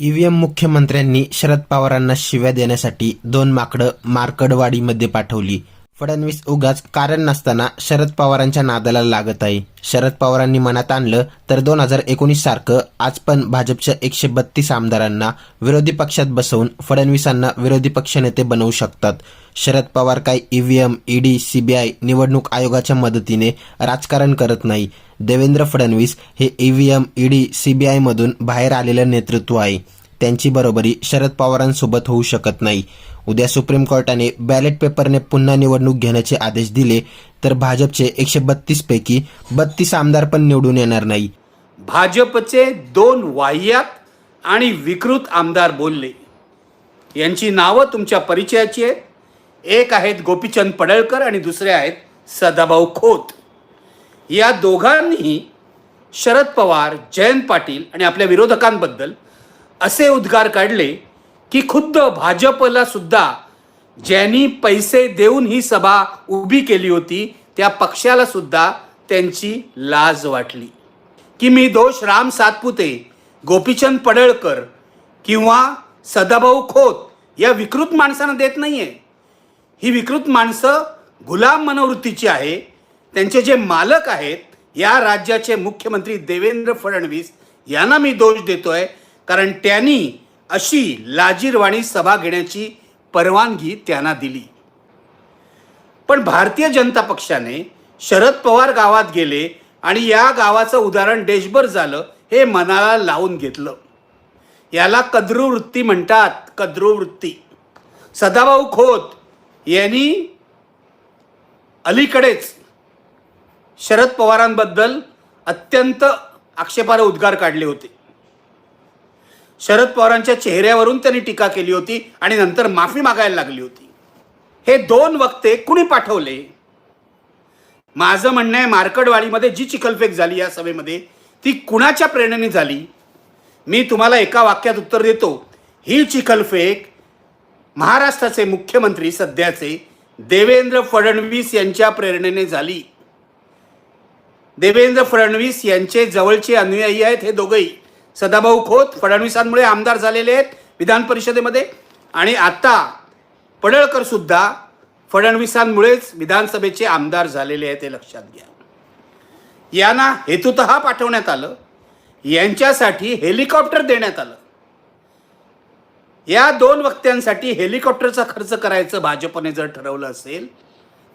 EVM मुख्यमंत्र्यांनी शरद पवारांना शिव्या देण्यासाठी दोन माकडं मार्कडवाडीमध्ये पाठवली. फडणवीस उगाच कारण नसताना शरद पवारांच्या नादाला लागत आहे. शरद पवारांनी मनात आणलं तर दोन हजार एकोणीस सारखं आज पण भाजपच्या एकशे बत्तीस आमदारांना विरोधी पक्षात बसवून फडणवीसांना विरोधी पक्षनेते बनवू शकतात. शरद पवार काय ईव्हीएम ईडी सीबीआय निवडणूक आयोगाच्या मदतीने राजकारण करत नाही. देवेंद्र फडणवीस हे ईव्हीएम ईडी सीबीआयमधून बाहेर आलेलं नेतृत्व आहे. त्यांची बरोबरी शरद पवारांसोबत होऊ शकत नाही. उद्या सुप्रीम कोर्टाने बॅलेट पेपरने पुन्हा निवडणूक घेण्याचे आदेश दिले तर भाजपचे एकशे बत्तीस पैकी बत्तीस आमदार पण निवडून येणार नाही. भाजपचे दोन वाह्यात आणि विकृत आमदार बोलले. यांची नावं तुमच्या परिचयाची आहेत. एक आहेत गोपीचंद पडळकर आणि दुसरे आहेत सदाभाऊ खोत. या दोघांनीही शरद पवार जयंत पाटील आणि आपल्या विरोधकांबद्दल असे उद्गार काढले की खुद्द भाजपला सुद्धा ज्यांनी पैसे देऊन ही सभा उभी केली होती त्या पक्षाला सुद्धा त्यांची लाज वाटली. की मी दोष राम सातपुते गोपीचंद पडळकर किंवा सदाभाऊ खोत या विकृत माणसांना देत नाही आहे ही विकृत माणसं गुलाम मनोवृत्तीची आहे. त्यांचे जे मालक आहेत या राज्याचे मुख्यमंत्री देवेंद्र फडणवीस यांना मी दोष देतोय. कारण त्यांनी अशी लाजीरवाणी सभा घेण्याची परवानगी त्यांना दिली. पण भारतीय जनता पक्षाने शरद पवार गावात गेले आणि या गावाचं उदाहरण देशभर झालं हे मनाला लावून घेतलं. याला कद्रुवृत्ती म्हणतात कद्रुवृत्ती. सदाभाऊ खोत यांनी अलीकडेच शरद पवारांबद्दल अत्यंत आक्षेपार्ह उद्गार काढले होते. शरद पवारांच्या चेहऱ्यावरून त्यांनी टीका केली होती आणि नंतर माफी मागायला लागली होती. हे दोन वक्ते कुणी पाठवले? माझं म्हणणं आहे मार्कडवाडीमध्ये जी चिखलफेक झाली या सभेमध्ये ती कुणाच्या प्रेरणेने झाली? मी तुम्हाला एका वाक्यात उत्तर देतो. ही चिखलफेक महाराष्ट्राचे मुख्यमंत्री सध्याचे देवेंद्र फडणवीस यांच्या प्रेरणेने झाली. देवेंद्र फडणवीस यांचे जवळचे अनुयायी आहेत हे दोघंही. सदाभाऊ खोत फडणवीसांमुळे आमदार झालेले आहेत विधान परिषदेमध्ये. आणि आता पडळकर सुद्धा फडणवीसांमुळेच विधानसभेचे आमदार झालेले आहेत हे लक्षात घ्या. यांना हेतुत पाठवण्यात आलं. यांच्यासाठी हेलिकॉप्टर देण्यात आलं. या दोन वक्त्यांसाठी हेलिकॉप्टरचा खर्च करायचं भाजपने जर ठरवलं असेल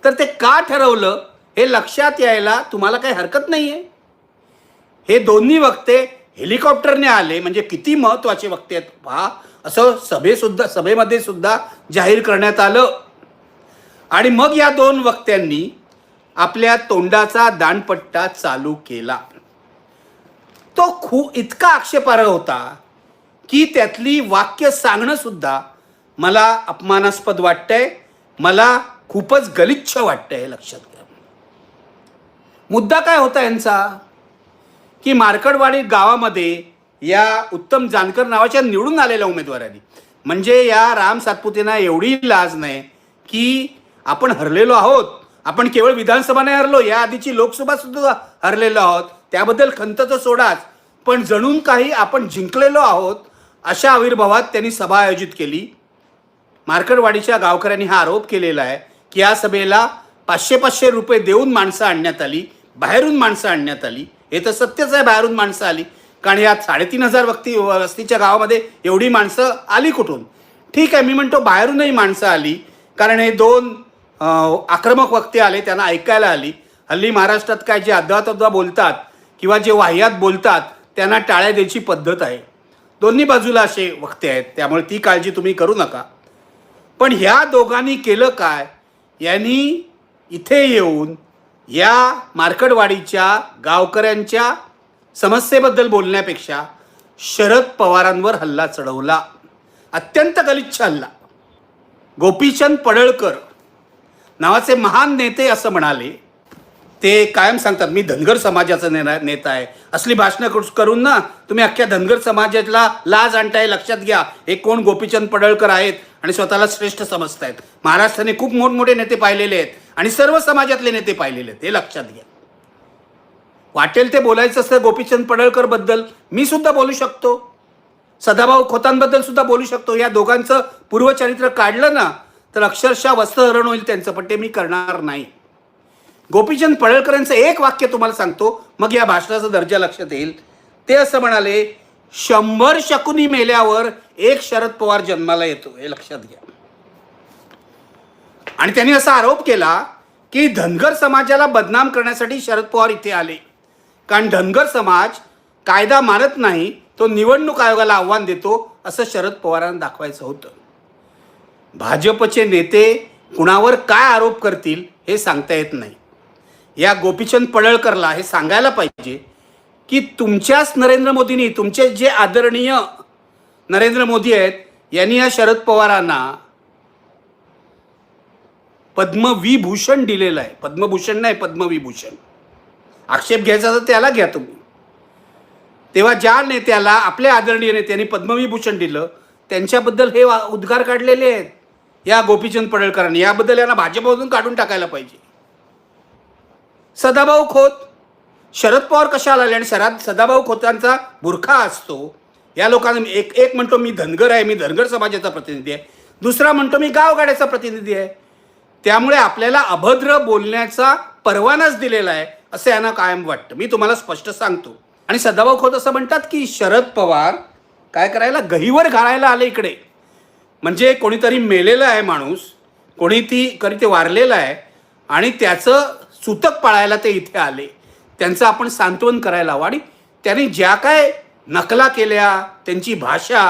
तर ते का ठरवलं हे लक्षात यायला तुम्हाला काही हरकत नाही आहे हे दोन्ही वक्ते हेलिकॉप्टरने आले म्हणजे किती महत्त्वाचे वक्ते आहेत? पहा असं सभेसुद्धा सभेमध्ये सुद्धा जाहीर करण्यात आलं. आणि मग या दोन वक्त्यांनी आपल्या तोंडाचा दाणपट्टा चालू केला. तो खूप इतका आक्षेपार्ह होता की त्यातली वाक्य सांगणं सुद्धा मला अपमानास्पद वाटतंय. मला खूपच गलिच्छ वाटतंय हे लक्षात घ्या. मुद्दा काय होता यांचा? की मार्कडवाडी गावामध्ये या उत्तम जानकर नावाच्या निवडून आलेल्या उमेदवारांनी. म्हणजे या राम सातपुतेंना एवढी लाज नाही की आपण हरलेलो आहोत. आपण केवळ विधानसभा नाही हरलो या आधीची लोकसभा सुद्धा हरलेलो आहोत. त्याबद्दल खंत तर सोडाच. पण जणून काही आपण जिंकलेलो आहोत अशा आविर्भावात त्यांनी सभा आयोजित केली. मार्कडवाडीच्या गावकऱ्यांनी हा आरोप केलेला आहे की या सभेला पाचशे पाचशे रुपये देऊन माणसं आणण्यात आली बाहेरून माणसं आणण्यात आली. हे तर सत्यच आहे बाहेरून माणसं आली. कारण या साडेतीन हजार वक्ती वस्तीच्या गावामध्ये एवढी माणसं आली कुठून? ठीक आहे मी म्हणतो बाहेरूनही माणसं आली. कारण हे दोन आक्रमक वक्ते आले त्यांना ऐकायला आली. हल्ली महाराष्ट्रात काय जे अद्वा बोलतात किंवा जे वाह्यात बोलतात त्यांना टाळ्या द्यायची पद्धत आहे. दोन्ही बाजूला असे वक्ते आहेत त्यामुळे ती काळजी तुम्ही करू नका. पण ह्या दोघांनी केलं काय? यांनी इथे येऊन या मार्कडवाडीच्या गावकऱ्यांच्या समस्येबद्दल बोलण्यापेक्षा शरद पवारांवर हल्ला चढवला. अत्यंत गलिच्छ हल्ला. गोपीचंद पडळकर नावाचे महान नेते असं म्हणाले ते कायम सांगतात मी धनगर समाजाचा नेना नेता आहे. असली भाषणं करून ना तुम्ही अख्ख्या धनगर समाजाला लाज आणताय लक्षात घ्या. हे कोण गोपीचंद पडळकर आहेत आणि स्वतःला श्रेष्ठ समजतायत. महाराष्ट्राने खूप मोठमोठे नेते पाहिलेले आहेत आणि सर्व समाजातले नेते पाहिलेले आहेत हे लक्षात घ्या. वाटेल ते बोलायचं असतं गोपीचंद पडळकरबद्दल. मी सुद्धा बोलू शकतो. सदाभाऊ खोतांबद्दल सुद्धा बोलू शकतो. या दोघांचं पूर्वचरित्र काढलं ना तर अक्षरशः वस्त्रहरण होईल त्यांचं पण ते मी करणार नाही. गोपीचंद पडळकरांचं एक वाक्य तुम्हाला सांगतो. मग या भाषणाचा दर्जा लक्षात येईल. ते असं म्हणाले शंभर शकुनी मेल्यावर एक शरद पवार जन्माला येतो. हे लक्षात घ्या. आणि त्यांनी असा आरोप केला की धनगर समाजाला बदनाम करण्यासाठी शरद पवार इथे आले. कारण धनगर समाज कायदा मानत नाही तो निवडणूक आयोगाला आव्हान देतो असं शरद पवारांना दाखवायचं होतं. भाजपचे नेते कुणावर काय आरोप करतील हे सांगता येत नाही. या गोपीचंद पडळकरला हे सांगायला पाहिजे की तुमच्याच नरेंद्र मोदींनी तुमचे जे आदरणीय नरेंद्र मोदी आहेत यांनी या शरद पवारांना पद्मविभूषण दिलेलं आहे. पद्मभूषण नाही पद्मविभूषण. आक्षेप घ्यायचा तर त्याला घ्या तुम्ही. तेव्हा ज्या नेत्याला आपल्या आदरणीय नेत्यांनी पद्मविभूषण दिलं त्यांच्याबद्दल हे वा- उद्गार काढलेले आहेत या गोपीचंद पडळकरांनी. याबद्दल यांना भाजपमधून काढून टाकायला पाहिजे. सदाभाऊ खोत. शरद पवार कशाला आले आणि शरद सदाभाऊ खोतांचा बुरखा असतो. या लोकांना एक एक म्हणतो मी धनगर आहे मी धनगर समाजाचा प्रतिनिधी आहे. दुसरा म्हणतो मी गावगाड्याचा प्रतिनिधी आहे. त्यामुळे आपल्याला अभद्र बोलण्याचा परवानाच दिलेला आहे असं यांना कायम वाटतं. मी तुम्हाला स्पष्ट सांगतो. आणि सदाभाऊ खोत असं म्हणतात की शरद पवार काय करायला? गहीवर घालायला आले इकडे. म्हणजे कोणीतरी मेलेलं आहे माणूस कोणी ती कधी ते वारलेलं आहे आणि त्याचं सुतक पाळायला ते इथे आले. त्यांचं आपण सांत्वन करायला हवं. आणि त्यांनी ज्या काय नकला केल्या त्यांची भाषा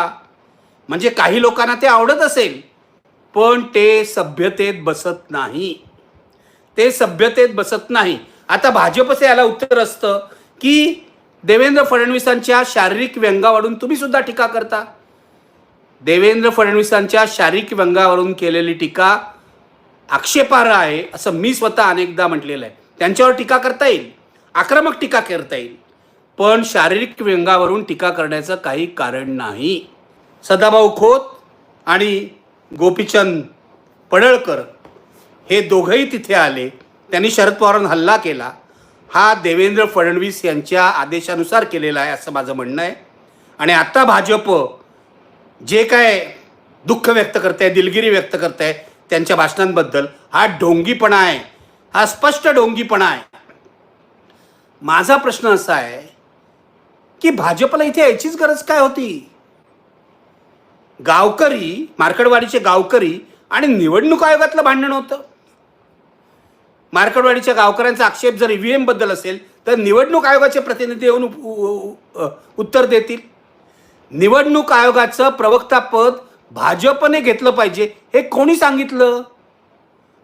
म्हणजे काही लोकांना ते आवडत असेल पण ते सभ्यतेत बसत नाही. ते सभ्यतेत बसत नाही. आता भाजपचं याला उत्तर असतं की देवेंद्र फडणवीसांच्या शारीरिक व्यंगावरून तुम्ही सुद्धा टीका करता. देवेंद्र फडणवीसांच्या शारीरिक व्यंगावरून केलेली टीका आक्षेपार्ह आहे असं मी स्वतः अनेकदा म्हटलेलं आहे. त्यांच्यावर टीका करता येईल. आक्रमक टीका करता येईल. पण शारीरिक व्यंगावरून टीका करण्याचं काही कारण नाही. सदाभाऊ खोत आणि गोपीचंद पडळकर हे दोघंही तिथे आले. त्यांनी शरद पवारांवर हल्ला केला. हा देवेंद्र फडणवीस यांच्या आदेशानुसार केलेला आहे असं माझं म्हणणं आहे. आणि आता भाजप जे काय दुःख व्यक्त करत आहे दिलगिरी व्यक्त करत आहे त्यांच्या भाषणांबद्दल. हा ढोंगीपणा आहे. हा स्पष्ट ढोंगीपणा आहे. माझा प्रश्न असा आहे की भाजपला इथे यायचीच गरज काय होती? गावकरी मार्कडवाडीचे गावकरी आणि निवडणूक आयोगातलं भांडण होतं. मार्कडवाडीच्या गावकऱ्यांचा आक्षेप जर ईव्हीएमबद्दल असेल तर निवडणूक आयोगाचे प्रतिनिधी येऊन उत्तर देतील. निवडणूक आयोगाचं प्रवक्तापद भाजपने घेतलं पाहिजे हे कोणी सांगितलं?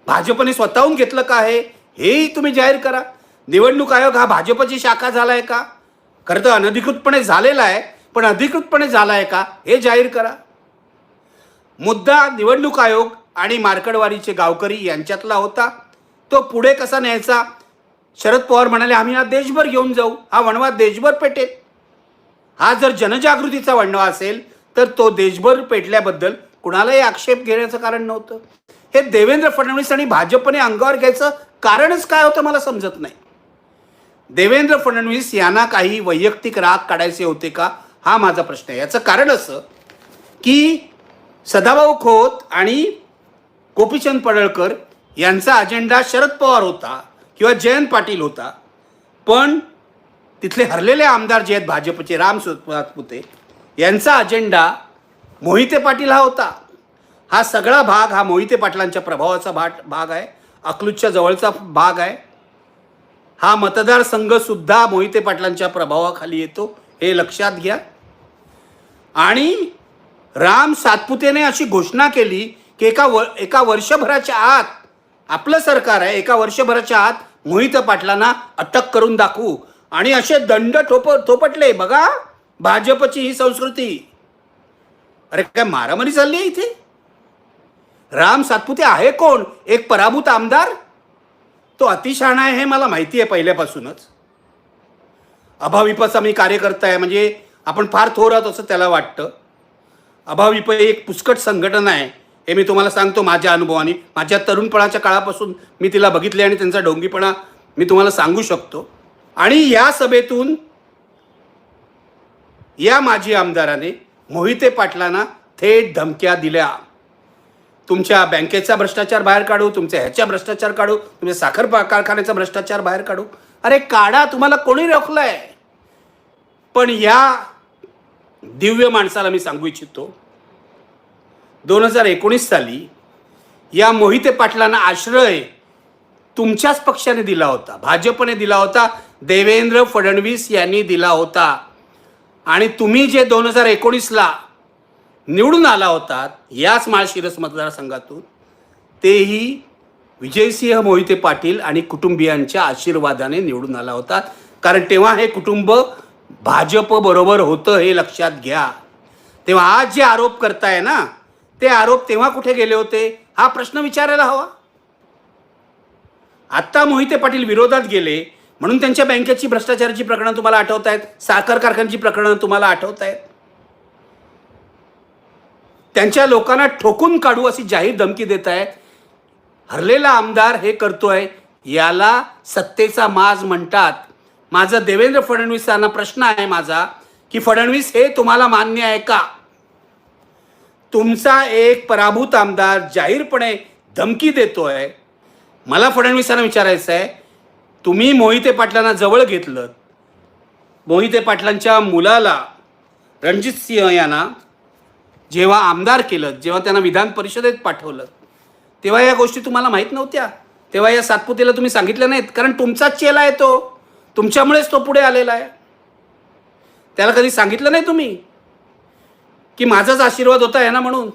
भाजपने स्वतःहून घेतलं का आहे हेही तुम्ही जाहीर करा. निवडणूक आयोग हा भाजपची शाखा झाला आहे का? खरं तर अनधिकृतपणे झालेला आहे पण अधिकृतपणे झाला आहे का? हे जाहीर करा. मुद्दा निवडणूक आयोग आणि मार्कडवाडीचे गावकरी यांच्यातला होता. तो पुढे कसा न्यायचा? शरद पवार म्हणाले आम्ही हा देशभर घेऊन जाऊ. हा वणवा देशभर पेटेल. हा जर जनजागृतीचा वणवा असेल तर तो देशभर पेटल्याबद्दल कुणालाही आक्षेप घेण्याचं कारण नव्हतं. हे देवेंद्र फडणवीस आणि भाजपने अंगावर घ्यायचं कारणच काय होतं मला समजत नाही. देवेंद्र फडणवीस यांना काही वैयक्तिक राग काढायचे होते का? हा माझा प्रश्न आहे. याचं कारण असं की सदाभाऊ खोत आणि गोपीचंद पडळकर यांचा अजेंडा शरद पवार होता किंवा जयंत पाटील होता. पण तिथले हरलेले आमदार जे आहेत भाजपचे राम सातपुते यांचा अजेंडा मोहिते पाटील हा होता. हा सगळा भाग हा मोहिते पाटलांच्या प्रभावाचा भाग भाग आहे. अकलूजच्या जवळचा भाग आहे. हा मतदारसंघसुद्धा मोहिते पाटलांच्या प्रभावाखाली येतो हे लक्षात घ्या. आणि राम सातपुतेने अशी घोषणा केली की एका व एका वर्षभराच्या आत आपलं सरकार आहे एका वर्षभराच्या आत मोहित पाटलांना अटक करून दाखवू. आणि असे दंड ठोप थोपटले. बघा भाजपची ही संस्कृती. अरे काय मारामारी चालली आहे इथे? राम सातपुते आहे कोण? एक पराभूत आमदार? तो अतिशहाणा आहे हे मला माहिती आहे पहिल्यापासूनच. अभाविपचा मी कार्यकर्ता आहे म्हणजे आपण फार थोर आहोत असं त्याला वाटतं. अभाविप एक पुष्कट संघटना आहे. हे मी तुम्हाला सांगतो माझ्या अनुभवाने. माझ्या तरुणपणाच्या काळापासून मी तिला बघितले आणि त्यांचा ढोंगीपणा मी तुम्हाला सांगू शकतो. आणि या सभेतून या माजी आमदाराने मोहिते पाटलांना थेट धमक्या दिल्या. तुमच्या बँकेचा भ्रष्टाचार बाहेर काढू तुमच्या ह्याच्या भ्रष्टाचार काढू तुमच्या साखर कारखान्याचा भ्रष्टाचार बाहेर काढू. अरे काढा तुम्हाला कोणी रोखलंय? पण या दिव्य माणसाला मी सांगू इच्छितो दोन हजार एकोणीस साली या मोहिते पाटलांना आश्रय तुमच्याच पक्षाने दिला होता भाजपने दिला होता देवेंद्र फडणवीस यांनी दिला होता. आणि तुम्ही जे दोन हजार एकोणीसला निवडून आला होतात याच माळशिरस मतदारसंघातून तेही विजयसिंह मोहिते पाटील आणि कुटुंबियांच्या आशीर्वादाने निवडून आला होता. कारण तेव्हा हे कुटुंब भाजप बरोबर होतं हे लक्षात घ्या. तेव्हा आज जे आरोप करताय ना ते आरोप तेव्हा कुठे गेले होते? हा प्रश्न विचारायला हवा. आत्ता मोहिते पाटील विरोधात गेले म्हणून त्यांच्या बँकेची भ्रष्टाचाराची प्रकरणं तुम्हाला आठवत आहेत साखर कारखान्याची प्रकरणं तुम्हाला आठवत आहेत त्यांच्या लोकांना ठोकून काढू अशी जाहीर धमकी देत आहेत हरलेला आमदार हे करतोय याला सत्तेचा माज म्हणतात. माझा देवेंद्र फडणवीसांना प्रश्न आहे माझा की फडणवीस हे तुम्हाला मान्य आहे का? तुमचा एक पराभूत आमदार जाहीरपणे धमकी देतोय. मला फडणवीसांना विचारायचं आहे तुम्ही मोहिते पाटलांना जवळ घेतलं. मोहिते पाटलांच्या मुलाला रणजित सिंह यांना जेव्हा आमदार केलं जेव्हा त्यांना विधान परिषदेत पाठवलं तेव्हा या गोष्टी तुम्हाला माहीत नव्हत्या. तेव्हा या सातपुतेला तुम्ही सांगितलं नाहीत. कारण तुमचाच चेला आहे तो. तुमच्यामुळेच तो पुढे आलेला आहे. त्याला कधी सांगितलं नाही तुम्ही? की माझाच आशीर्वाद होता आहे ना म्हणून.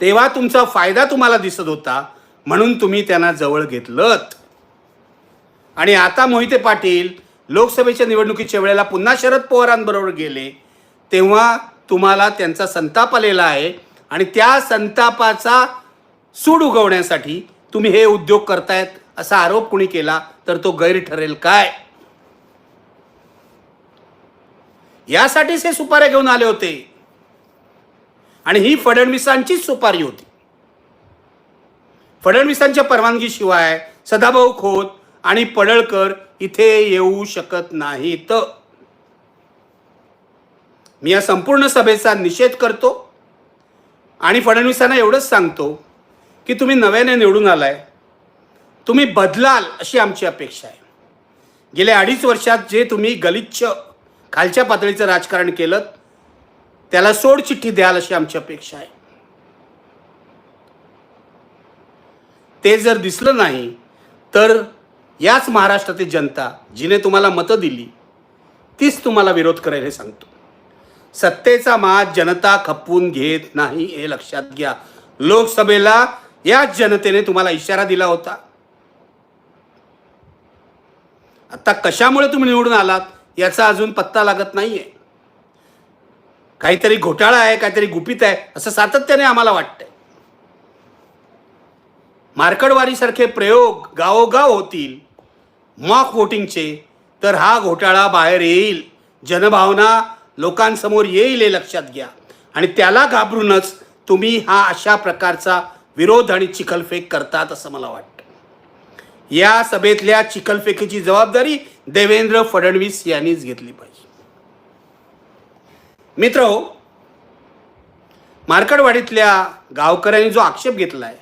तेव्हा तुमचा फायदा तुम्हाला दिसत होता म्हणून तुम्ही त्यांना जवळ घेतलं आणि आता मोहिते पाटील लोकसभेच्या निवडणुकीच्या वेळेला पुन्हा शरद पवारांबरोबर गेले तेव्हा तुम्हाला त्यांचा संताप आलेला आहे आणि त्या संतापाचा सूड उगवण्यासाठी तुम्ही हे उद्योग करतायत असा आरोप कुणी केला तर तो गैर ठरेल काय? यासाठीच हे सुपाऱ्या घेऊन आले होते. आणि ही फडणवीसांचीच सुपारी होती. फडणवीसांच्या परवानगीशिवाय सदाभाऊ खोत आणि पडळकर इथे येऊ शकत नाहीत. मी या संपूर्ण सभेचा निषेध करतो आणि फडणवीसांना एवढंच सांगतो की तुम्ही नव्याने निवडून आलाय. तुम्ही बदलाल अशी आमची अपेक्षा आहे. गेल्या अडीच वर्षात जे तुम्ही गलिच्छ खालच्या पातळीचं राजकारण केलं त्याला सोडचिठ्ठी द्याल अशी आमची अपेक्षा आहे. ते जर दिसलं नाही तर याच महाराष्ट्रातील जनता जिने तुम्हाला मतं दिली तीच तुम्हाला विरोध करेल हे सांगतो. सत्तेचा मात जनता खपवून घेत नाही हे लक्षात घ्या. लोकसभेला याच जनतेने तुम्हाला इशारा दिला होता. आता कशामुळे तुम्ही निवडून आलात याचा अजून पत्ता लागत नाहीये. काहीतरी घोटाळा आहे काहीतरी गुपित आहे असं सातत्याने आम्हाला वाटतंय. मार्कडवारीसारखे प्रयोग गावोगाव होतील मॉक वोटिंगचे तर हा घोटाळा बाहेर येईल. जनभावना लोकांसमोर येईल हे लक्षात घ्या. आणि त्याला घाबरूनच तुम्ही हा अशा प्रकारचा विरोध आणि चिखलफेक करतात असं मला वाटतं. या सभेतल्या चिखलफेकीची जबाबदारी देवेंद्र फडणवीस यांनीच घेतली पाहिजे. मित्र हो मार्कडवाडीतल्या गावकऱ्यांनी जो आक्षेप घेतला आहे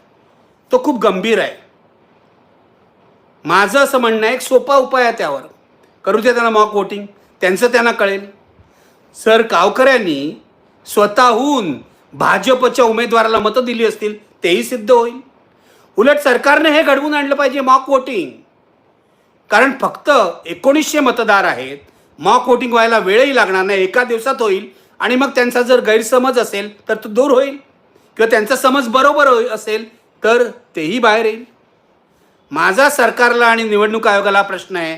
तो खूप गंभीर आहे. माझं असं म्हणणं आहे एक सोपा उपाय आहे त्यावर. करू दे त्यांना मॉक वोटिंग त्यांचं त्यांना कळेल. सर गावकऱ्यांनी स्वतःहून भाजपच्या उमेदवाराला मतं दिली असतील तेही सिद्ध होईल. उलट सरकारने हे घडवून आणलं पाहिजे मॉक वोटिंग कारण फक्त एकोणीसशे मतदार आहेत मॉक वोटिंग व्हायला वेळही लागणार नाही एका दिवसात होईल. आणि मग त्यांचा जर गैरसमज असेल तर तो दूर होईल. किंवा त्यांचा समज बरोबर होई- असेल तर तेही बाहेर येईल. माझा सरकारला आणि निवडणूक आयोगाला प्रश्न आहे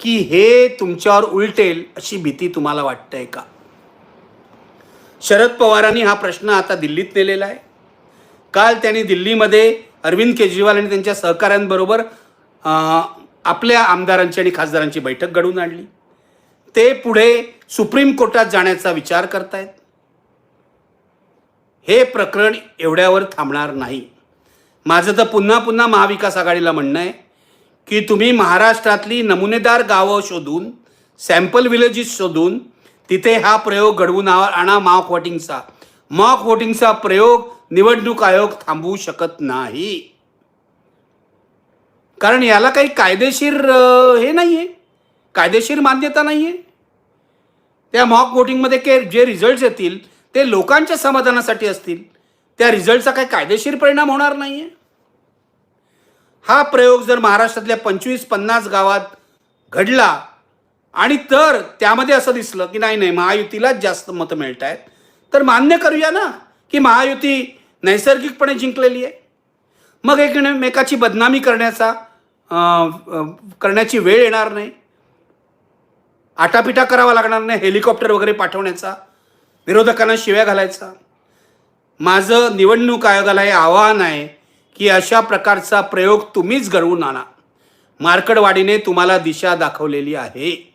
की हे तुमच्यावर उलटेल अशी भीती तुम्हाला वाटतंय का? शरद पवारांनी हा प्रश्न आता दिल्लीत नेलेला आहे. काल त्यांनी दिल्लीमध्ये अरविंद केजरीवाल आणि त्यांच्या सहकाऱ्यांबरोबर आपल्या आमदारांची आणि खासदारांची बैठक घडवून आणली. ते पुढे सुप्रीम कोर्टात जाण्याचा विचार करतायत. हे प्रकरण एवढ्यावर थांबणार नाही. माझं तर पुन्हा पुन्हा महाविकास आघाडीला म्हणणं आहे की तुम्ही महाराष्ट्रातली नमुनेदार गावं शोधून सॅम्पल विलेजेस शोधून तिथे हा प्रयोग घडवून आणा मॉक वोटिंगचा. मॉक वोटिंगचा प्रयोग निवडणूक आयोग थांबवू शकत नाही. कारण याला काही कायदेशीर हे नाही आहे कायदेशीर मान्यता नाही आहे त्या मॉक वोटिंगमध्ये के जे रिझल्ट येतील ते लोकांच्या समाधानासाठी असतील. त्या रिझल्टचा काही कायदेशीर परिणाम होणार नाही आहे हा प्रयोग जर महाराष्ट्रातल्या पंचवीस पन्नास गावात घडला आणि तर त्यामध्ये असं दिसलं की नाही नाही महायुतीलाच जास्त मतं मिळत आहेत तर मान्य करूया ना की महायुती नैसर्गिकपणे जिंकलेली आहे. मग एकमेकाची बदनामी करण्याचा करण्याची वेळ येणार नाही. आटापिटा करावा लागणार नाही हेलिकॉप्टर वगैरे पाठवण्याचा विरोधकांना शिव्या घालायचा. माझं निवडणूक आयोगाला हे आवाहन आहे की अशा प्रकारचा प्रयोग तुम्हीच घडवून आणा. मार्कडवाडीने तुम्हाला दिशा दाखवलेली आहे.